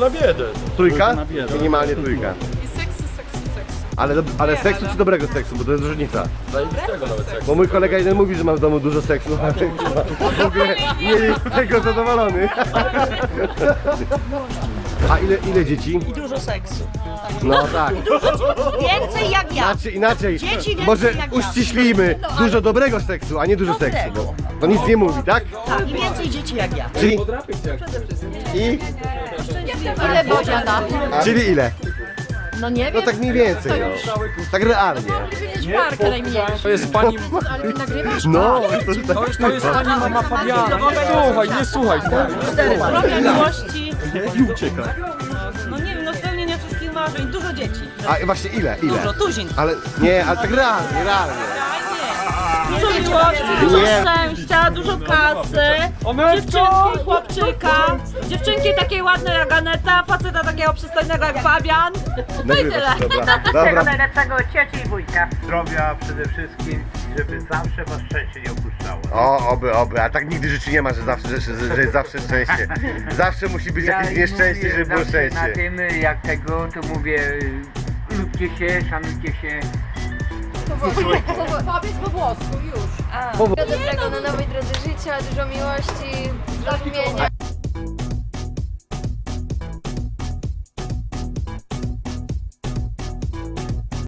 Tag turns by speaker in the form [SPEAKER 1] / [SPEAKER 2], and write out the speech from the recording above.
[SPEAKER 1] na biedę.
[SPEAKER 2] Trójka?
[SPEAKER 1] na biedę.
[SPEAKER 2] Minimalnie trójka.
[SPEAKER 3] I seksy, seksy, seksy.
[SPEAKER 2] Ale, do, ale seksu czy dobrego seksu, bo to jest różnica.
[SPEAKER 1] Zajebistego nawet seksu.
[SPEAKER 2] Bo mój kolega jeden mówi, że mam w domu dużo seksu, ale w ogóle nie jest z tego zadowolony. A ile, ile dzieci?
[SPEAKER 4] Dużo seksu.
[SPEAKER 2] No tak.
[SPEAKER 4] Więcej jak ja.
[SPEAKER 2] Znaczy inaczej,
[SPEAKER 4] Dzieci więcej
[SPEAKER 2] może
[SPEAKER 4] jak ja.
[SPEAKER 2] uściślimy, dużo dobrego seksu, a nie dużo seksu.
[SPEAKER 4] Dobrego.
[SPEAKER 2] To nic nie mówi, tak?
[SPEAKER 4] Tak, i więcej dzieci jak ja.
[SPEAKER 2] Czyli, i,
[SPEAKER 3] Ile Bodziana?
[SPEAKER 2] czyli ile?
[SPEAKER 3] No nie
[SPEAKER 2] No
[SPEAKER 3] wiem.
[SPEAKER 2] tak mniej więcej, no. Tak realnie.
[SPEAKER 3] Powiedzieć markę najmniejszą.
[SPEAKER 5] To jest pani,
[SPEAKER 3] Ale ty nagrywasz?
[SPEAKER 2] No, to tak.
[SPEAKER 5] to jest, to jest pani mama Fabiana. Nie słuchaj, nie słuchaj.
[SPEAKER 4] Zdrowia, miłości.
[SPEAKER 5] I ucieka.
[SPEAKER 4] No nie wiem, no spełnienia wszystkich marzeń. Dużo dzieci.
[SPEAKER 2] A właśnie ile, ile?
[SPEAKER 4] Dużo, tuzin.
[SPEAKER 2] Ale nie, ale tak realnie, realnie.
[SPEAKER 4] Dużo miłości, dużo
[SPEAKER 2] Nie.
[SPEAKER 4] szczęścia, dużo kasy. Dziewczynki, chłopczyka. Dziewczynki takie ładne jak Aneta, faceta takiego przystojnego jak Fabian. No i tyle.
[SPEAKER 2] Dobra, dobra.
[SPEAKER 4] najlepszego cieci i wujka.
[SPEAKER 6] zdrowia przede wszystkim, żeby zawsze was szczęście nie opuszczało.
[SPEAKER 2] O, oby, oby, a tak nigdy życiu nie ma, że zawsze, że, że jest zawsze szczęście. Zawsze musi być jakieś nieszczęście,
[SPEAKER 6] mówię
[SPEAKER 2] żeby było
[SPEAKER 6] zawsze Na
[SPEAKER 2] szczęście.
[SPEAKER 6] tym jak tego, to mówię, lubcie się, szanujcie się.
[SPEAKER 3] Powiedz po włosku, już.
[SPEAKER 7] Wszystkiego dobrego na nowej drodze życia, dużo miłości, zrozumienia.